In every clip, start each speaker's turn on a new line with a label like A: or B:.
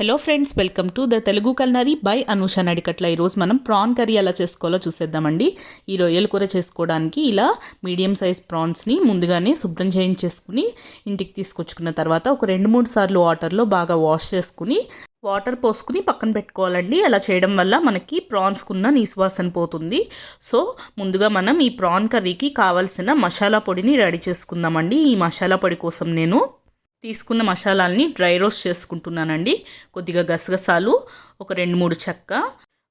A: Hello friends welcome to the Telugu culinary by Anusha Nadikatla ఈరోజు మనం prawn curry ఎలా చేసుకోవాలో చూసేద్దామండి. ఈ రొయ్యల కూర చేసుకోవడానికి ఇలా మీడియం సైజ్ ప్రాన్స్ని ముందుగానే శుభ్రం చేయించేసుకుని ఇంటికి తీసుకొచ్చుకున్న తర్వాత ఒక రెండు మూడు సార్లు వాటర్లో బాగా వాష్ చేసుకుని వాటర్ పోసుకుని పక్కన పెట్టుకోవాలండి. అలా చేయడం వల్ల మనకి ప్రాన్స్కున్న నీసువాసన పోతుంది. సో ముందుగా మనం ఈ ప్రాన్ కర్రీకి కావాల్సిన మసాలా పొడిని రెడీ చేసుకుందామండి. ఈ మసాలా పొడి కోసం నేను తీసుకున్న మసాలాల్ని డ్రై రోస్ట్ చేసుకుంటున్నానండి. కొద్దిగా గసగసాలు ఒక రెండు మూడు చెక్క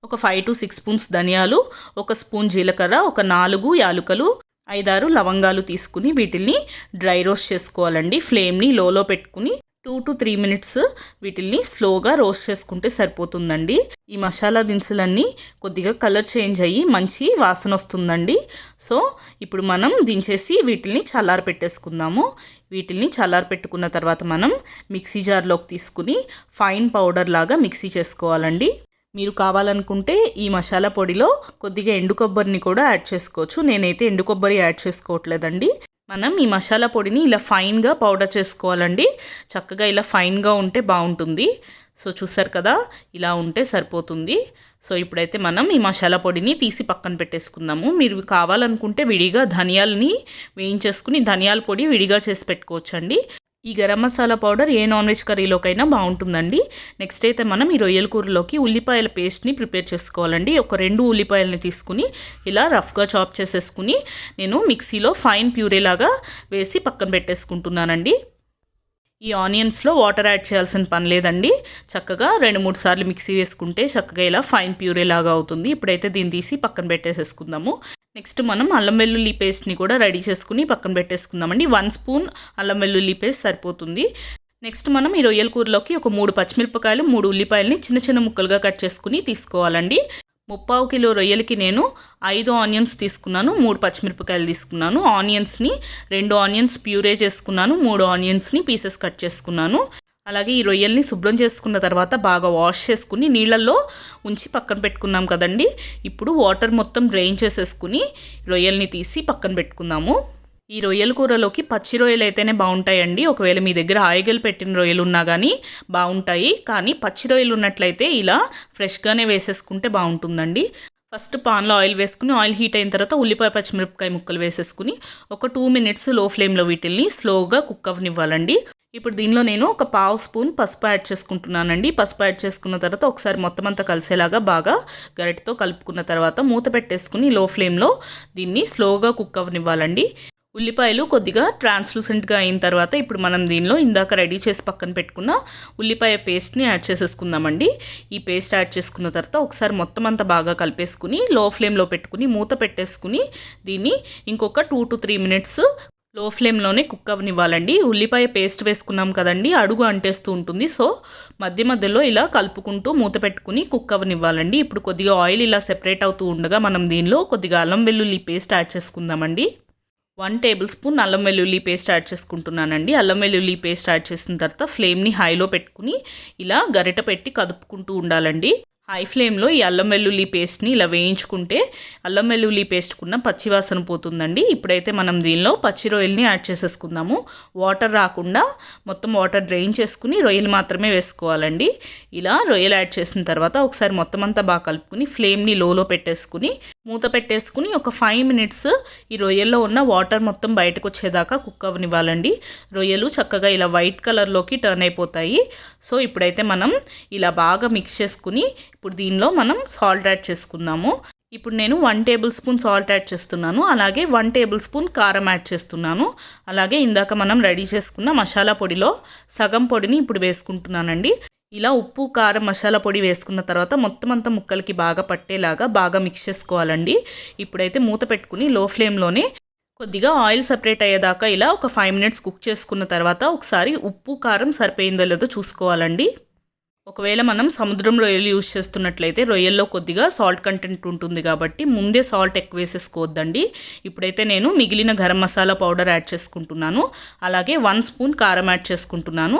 A: ఒక ఫైవ్ టు సిక్స్ స్పూన్స్ ధనియాలు ఒక స్పూన్ జీలకర్ర ఒక నాలుగు యాలుకలు ఐదారు లవంగాలు తీసుకుని వీటిల్ని డ్రై రోస్ట్ చేసుకోవాలండి. ఫ్లేమ్ని లోలో పెట్టుకుని టూ టు త్రీ మినిట్స్ వీటిల్ని స్లోగా రోస్ట్ చేసుకుంటే సరిపోతుందండి. ఈ మసాలా దినుసులన్నీ కొద్దిగా కలర్ చేంజ్ అయ్యి మంచి వాసన వస్తుందండి. సో ఇప్పుడు మనం దించేసి వీటిల్ని చల్లారి పెట్టేసుకుందాము. వీటిల్ని చల్లార పెట్టుకున్న తర్వాత మనం మిక్సీ జార్లోకి తీసుకుని ఫైన్ పౌడర్ లాగా మిక్సీ చేసుకోవాలండి. మీరు కావాలనుకుంటే ఈ మసాలా పొడిలో కొద్దిగా ఎండు కొబ్బరిని కూడా యాడ్ చేసుకోవచ్చు. నేనైతే ఎండు కొబ్బరి యాడ్ చేసుకోవట్లేదండి. మనం ఈ మసాలా పొడిని ఇలా ఫైన్గా పౌడర్ చేసుకోవాలండి. చక్కగా ఇలా ఫైన్గా ఉంటే బాగుంటుంది. సో చూసారు కదా ఇలా ఉంటే సరిపోతుంది. సో ఇప్పుడైతే మనం ఈ మసాలా పొడిని తీసి పక్కన పెట్టేసుకుందాము. మీరు కావాలనుకుంటే విడిగా ధనియాలని వేయించేసుకుని ధనియాల పొడి విడిగా చేసి పెట్టుకోవచ్చండి. ఈ గరం మసాలా పౌడర్ ఏ నాన్ వెజ్ కర్రీలోకైనా బాగుంటుందండి. నెక్స్ట్ అయితే మనం ఈ రొయ్యల కూరలోకి ఉల్లిపాయల పేస్ట్ని ప్రిపేర్ చేసుకోవాలండి. ఒక రెండు ఉల్లిపాయలని తీసుకుని ఇలా రఫ్గా చాప్ చేసేసుకుని నేను మిక్సీలో ఫైన్ ప్యూరేలాగా వేసి పక్కన పెట్టేసుకుంటున్నానండి. ఈ ఆనియన్స్లో వాటర్ యాడ్ చేయాల్సిన పని లేదండి. చక్కగా రెండు మూడు సార్లు మిక్సీ వేసుకుంటే చక్కగా ఇలా ఫైన్ ప్యూరే లాగా అవుతుంది. ఇప్పుడైతే దీన్ని తీసి పక్కన పెట్టేసేసుకుందాము. నెక్స్ట్ మనం అల్లం వెల్లుల్లి పేస్ట్ని కూడా రెడీ చేసుకుని పక్కన పెట్టేసుకుందామండి. వన్ స్పూన్ అల్లం వెల్లుల్లి పేస్ట్ సరిపోతుంది. నెక్స్ట్ మనం ఈ రొయ్యల కూరలోకి ఒక మూడు పచ్చిమిరపకాయలు మూడు ఉల్లిపాయలని చిన్న చిన్న ముక్కలుగా కట్ చేసుకుని తీసుకోవాలండి. ముప్పావు కిలో రొయ్యలకి నేను ఐదు ఆనియన్స్ తీసుకున్నాను మూడు పచ్చిమిరపకాయలు తీసుకున్నాను. ఆనియన్స్ని రెండు ఆనియన్స్ ప్యూరే చేసుకున్నాను మూడు ఆనియన్స్ని పీసెస్ కట్ చేసుకున్నాను. అలాగే ఈ రొయ్యల్ని శుభ్రం చేసుకున్న తర్వాత బాగా వాష్ చేసుకుని నీళ్ళల్లో ఉంచి పక్కన పెట్టుకున్నాం కదండి. ఇప్పుడు వాటర్ మొత్తం డ్రైన్ చేసేసుకుని రొయ్యల్ని తీసి పక్కన పెట్టుకుందాము. ఈ రొయ్యల కూరలోకి పచ్చి రొయ్యలు అయితేనే బాగుంటాయండి. ఒకవేళ మీ దగ్గర ఆయిగలు పెట్టిన రొయ్యలు ఉన్నా కానీ బాగుంటాయి. కానీ పచ్చి రొయ్యలు ఉన్నట్లయితే ఇలా ఫ్రెష్గానే వేసేసుకుంటే బాగుంటుందండి. ఫస్ట్ పాన్లో ఆయిల్ వేసుకుని ఆయిల్ హీట్ అయిన తర్వాత ఉల్లిపాయ పచ్చిమిరపకాయ ముక్కలు వేసేసుకుని ఒక టూ మినిట్స్లో ఫ్లేమ్లో వీటిల్ని స్లోగా కుక్ అవ్వనివ్వాలండి. ఇప్పుడు దీనిలో నేను ఒక పావు స్పూన్ పసుపు యాడ్ చేసుకుంటున్నానండి. పసుపు యాడ్ చేసుకున్న తర్వాత ఒకసారి మొత్తం అంతా కలిసేలాగా బాగా గరిటతో కలుపుకున్న తర్వాత మూత పెట్టేసుకుని లో ఫ్లేమ్లో దీన్ని స్లోగా కుక్ అవ్వనివ్వాలండి. ఉల్లిపాయలు కొద్దిగా ట్రాన్స్లూసెంట్గా అయిన తర్వాత ఇప్పుడు మనం దీనిలో ఇందాక రెడీ చేసి పక్కన పెట్టుకున్న ఉల్లిపాయ పేస్ట్ని యాడ్ చేసేసుకుందామండి. ఈ పేస్ట్ యాడ్ చేసుకున్న తర్వాత ఒకసారి మొత్తం అంతా బాగా కలిపేసుకుని లో ఫ్లేమ్లో పెట్టుకుని మూత పెట్టేసుకుని దీన్ని ఇంకొక టూ టు త్రీ మినిట్స్ లో ఫ్లేమ్లోనే కుక్ అవ్వనివ్వాలండి ఉల్లిపాయ పేస్ట్ వేసుకున్నాం కదండి అడుగు అంటేస్తూ ఉంటుంది. సో మధ్య మధ్యలో ఇలా కలుపుకుంటూ మూత పెట్టుకుని కుక్ అవ్వనివ్వాలండి ఇప్పుడు కొద్దిగా ఆయిల్ ఇలా సెపరేట్ అవుతూ ఉండగా మనం దీనిలో కొద్దిగా అల్లం వెల్లుల్లి పేస్ట్ యాడ్ చేసుకుందామండి. వన్ టేబుల్ స్పూన్ అల్లం వెల్లుల్లి పేస్ట్ యాడ్ చేసుకుంటున్నానండి. అల్లం వెల్లుల్లి పేస్ట్ యాడ్ చేసిన తర్వాత ఫ్లేమ్ని హైలో పెట్టుకుని ఇలా గరిట పెట్టి కదుపుకుంటూ ఉండాలండి. హై ఫ్లేమ్లో ఈ అల్లం వెల్లుల్లి పేస్ట్ని ఇలా వేయించుకుంటే అల్లం వెల్లుల్లి పేస్ట్కున్న పచ్చివాసన పోతుందండి. ఇప్పుడైతే మనం దీనిలో పచ్చి రొయ్యల్ని యాడ్ చేసేసుకుందాము. వాటర్ రాకుండా మొత్తం వాటర్ డ్రైన్ చేసుకుని రొయ్యలు మాత్రమే వేసుకోవాలండి. ఇలా రొయ్యలు యాడ్ చేసిన తర్వాత ఒకసారి మొత్తం అంతా బాగా కలుపుకుని ఫ్లేమ్ని లోలో పెట్టేసుకుని మూత పెట్టేసుకుని ఒక ఫైవ్ మినిట్స్ ఈ రొయ్యల్లో ఉన్న వాటర్ మొత్తం బయటకు వచ్చేదాకా కుక్ అవ్వనివ్వాలండి రొయ్యలు చక్కగా ఇలా వైట్ కలర్లోకి టర్న్ అయిపోతాయి. సో ఇప్పుడైతే మనం ఇలా బాగా మిక్స్ చేసుకుని ఇప్పుడు దీనిలో మనం సాల్ట్ యాడ్ చేసుకుందాము. ఇప్పుడు నేను one tablespoon salt add చేస్తున్నాను. అలాగే వన్ టేబుల్ స్పూన్ కారం యాడ్ చేస్తున్నాను. అలాగే ఇందాక మనం రెడీ చేసుకున్న మసాలా పొడిలో సగం పొడిని ఇప్పుడు వేసుకుంటున్నానండి. ఇలా ఉప్పు కారం మసాలా పొడి వేసుకున్న తర్వాత మొత్తం అంతా ముక్కలకి బాగా పట్టేలాగా బాగా మిక్స్ చేసుకోవాలండి. ఇప్పుడైతే మూత పెట్టుకుని లో ఫ్లేమ్లోనే కొద్దిగా ఆయిల్ సపరేట్ అయ్యేదాకా ఇలా ఒక ఫైవ్ మినిట్స్ కుక్ చేసుకున్న తర్వాత ఒకసారి ఉప్పు కారం సరిపోయిందో లేదో చూసుకోవాలండి. ఒకవేళ మనం సముద్రంలో రొయ్యలు యూజ్ చేస్తున్నట్లయితే రొయ్యల్లో కొద్దిగా సాల్ట్ కంటెంట్ ఉంటుంది కాబట్టి ముందే సాల్ట్ ఎక్కువ వేసేసుకోవద్దండి. ఇప్పుడైతే నేను మిగిలిన గరం మసాలా పౌడర్ యాడ్ చేసుకుంటున్నాను. అలాగే వన్ స్పూన్ కారం యాడ్ చేసుకుంటున్నాను.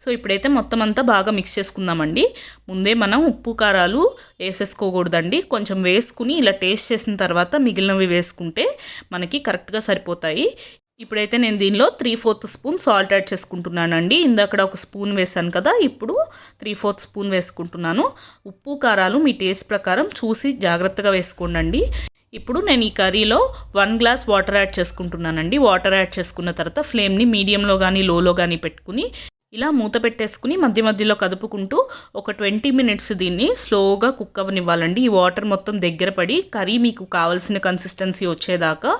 A: సో ఇప్పుడైతే మొత్తం అంతా బాగా మిక్స్ చేసుకుందామండి. ముందే మనం ఉప్పు కారాలు వేసేసుకోకూడదండి. కొంచెం వేసుకుని ఇలా టేస్ట్ చేసిన తర్వాత మిగిలినవి వేసుకుంటే మనకి కరెక్ట్గా సరిపోతాయి. ఇప్పుడైతే నేను దీనిలో three fourth spoon salt add చేసుకుంటున్నానండి. ఇందాక ఒక స్పూన్ వేసాను కదా ఇప్పుడు త్రీ ఫోర్త్ స్పూన్ వేసుకుంటున్నాను. ఉప్పు కారాలు మీ టేస్ట్ ప్రకారం చూసి జాగ్రత్తగా వేసుకోండి ఇప్పుడు నేను ఈ కర్రీలో వన్ గ్లాస్ వాటర్ యాడ్ చేసుకుంటున్నానండి. వాటర్ యాడ్ చేసుకున్న తర్వాత ఫ్లేమ్ని మీడియంలో కానీ లోలో కానీ పెట్టుకుని ఇలా మూత పెట్టేసుకుని మధ్య మధ్యలో కదుపుకుంటూ ఒక ట్వంటీ మినిట్స్ దీన్ని స్లోగా కుక్ అవ్వనివ్వాలండి. ఈ వాటర్ మొత్తం దగ్గర పడి కర్రీ మీకు కావాల్సిన కన్సిస్టెన్సీ వచ్చేదాకా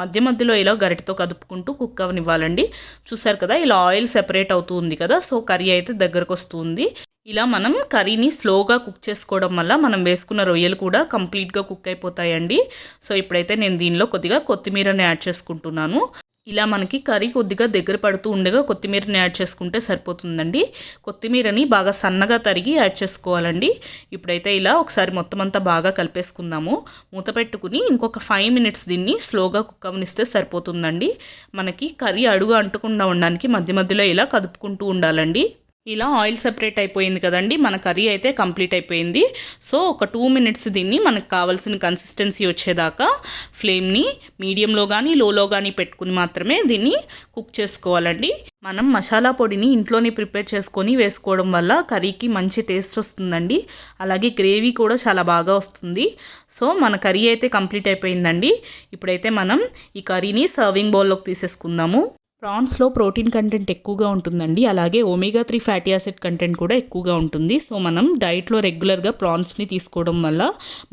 A: మధ్య మధ్యలో ఇలా గరిటతో కదుపుకుంటూ కుక్ అవ్వనివ్వాలండి. చూసారు కదా ఇలా ఆయిల్ సెపరేట్ అవుతుంది కదా సో కర్రీ అయితే దగ్గరకు వస్తుంది. ఇలా మనం కర్రీని స్లోగా కుక్ చేసుకోవడం వల్ల మనం వేసుకున్న రొయ్యలు కూడా కంప్లీట్గా కుక్ అయిపోతాయండి. సో ఇప్పుడైతే నేను దీనిలో కొద్దిగా కొత్తిమీరని యాడ్ చేసుకుంటున్నాను. ఇలా మనకి కర్రీ కొద్దిగా దగ్గర పడుతూ ఉండగా కొత్తిమీరని యాడ్ చేసుకుంటే సరిపోతుందండి. కొత్తిమీరని బాగా సన్నగా తరిగి యాడ్ చేసుకోవాలండి. ఇప్పుడైతే ఇలా ఒకసారి మొత్తం అంతా బాగా కలిపేసుకుందాము. మూత పెట్టుకుని ఇంకొక ఫైవ్ మినిట్స్ దీన్ని స్లోగా కుక్ అవనిస్తే సరిపోతుందండి. మనకి కర్రీ అడుగు అంటకుండా ఉండడానికి మధ్య మధ్యలో ఇలా కదుపుకుంటూ ఉండాలండి. ఇలా ఆయిల్ సెపరేట్ అయిపోయింది కదండి. మన కర్రీ అయితే కంప్లీట్ అయిపోయింది. సో ఒక టూ మినిట్స్ దీన్ని మనకు కావాల్సిన కన్సిస్టెన్సీ వచ్చేదాకా ఫ్లేమ్ని మీడియంలో కానీ లోలో కానీ పెట్టుకుని మాత్రమే దీన్ని కుక్ చేసుకోవాలండి. మనం మసాలా పొడిని ఇంట్లోనే ప్రిపేర్ చేసుకొని వేసుకోవడం వల్ల కర్రీకి మంచి టేస్ట్ వస్తుందండి. అలాగే గ్రేవీ కూడా చాలా బాగా వస్తుంది. సో మన కర్రీ అయితే కంప్లీట్ అయిపోయిందండి. ఇప్పుడైతే మనం ఈ కర్రీని సర్వింగ్ బౌల్లోకి తీసేసుకుందాము. ప్రాన్స్లో ప్రోటీన్ కంటెంట్ ఎక్కువగా ఉంటుందండి. అలాగే omega three fatty acid content కూడా ఎక్కువగా ఉంటుంది. సో మనం డైట్లో రెగ్యులర్గా ప్రాన్స్ని తీసుకోవడం వల్ల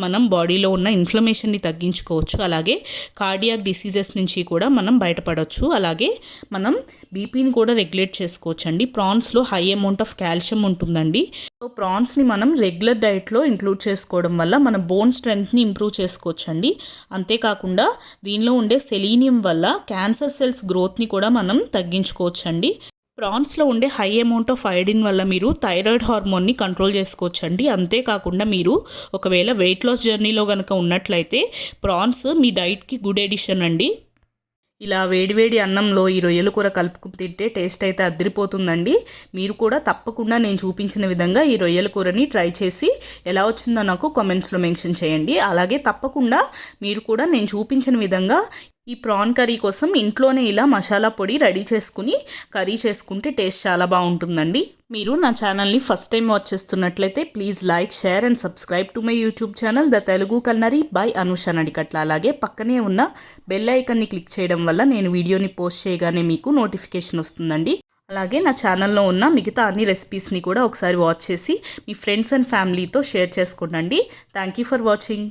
A: మనం బాడీలో ఉన్న ఇన్ఫ్లమేషన్ని తగ్గించుకోవచ్చు. అలాగే కార్డియాక్ డిసీజెస్ నుంచి కూడా మనం బయటపడవచ్చు అలాగే మనం బీపీని కూడా రెగ్యులేట్ చేసుకోవచ్చు అండి ప్రాన్స్లో హై అమౌంట్ ఆఫ్ కాల్షియం ఉంటుందండి. సో ప్రాన్స్ని మనం రెగ్యులర్ డైట్లో ఇంక్లూడ్ చేసుకోవడం వల్ల మన బోన్ స్ట్రెంగ్త్ని ఇంప్రూవ్ చేసుకోవచ్చు అండి అంతేకాకుండా దీనిలో ఉండే సెలీనియం వల్ల క్యాన్సర్ సెల్స్ గ్రోత్ని కూడా మనం తగ్గించుకోవచ్చండి. ప్రాన్స్లో ఉండే హై అమౌంట్ ఆఫ్ ఐడిన్ వల్ల మీరు థైరాయిడ్ హార్మోన్ని కంట్రోల్ చేసుకోవచ్చండి. అంతేకాకుండా మీరు ఒకవేళ వెయిట్ లాస్ జర్నీలో కనుక ఉన్నట్లయితే ప్రాన్స్ మీ డైట్కి గుడ్ ఎడిషన్ అండి. ఇలా వేడివేడి అన్నంలో ఈ రొయ్యల కూర కలుపుకుని తింటే టేస్ట్ అయితే అద్దరిపోతుందండి మీరు కూడా తప్పకుండా నేను చూపించిన విధంగా ఈ రొయ్యల కూరని ట్రై చేసి ఎలా వచ్చిందో నాకు కామెంట్స్లో మెన్షన్ చేయండి. అలాగే తప్పకుండా మీరు కూడా నేను చూపించిన విధంగా ఈ ప్రాన్ కర్రీ కోసం ఇంట్లోనే ఇలా మసాలా పొడి రెడీ చేసుకుని కర్రీ చేసుకుంటే టేస్ట్ చాలా బాగుంటుందండి. మీరు నా ఛానల్ని ఫస్ట్ టైం వాచ్ చేస్తున్నట్లయితే please like share and subscribe to my YouTube channel the Telugu culinary by Anusha Nadikatla. అలాగే పక్కనే ఉన్న బెల్ ఐకన్ని క్లిక్ చేయడం వల్ల నేను వీడియోని పోస్ట్ చేయగానే మీకు నోటిఫికేషన్ వస్తుందండి. అలాగే నా ఛానల్లో ఉన్న మిగతా అన్ని రెసిపీస్ని కూడా ఒకసారి వాచ్ చేసి మీ ఫ్రెండ్స్ అండ్ ఫ్యామిలీతో షేర్ చేసుకోండి థ్యాంక్ యూ ఫర్ వాచింగ్.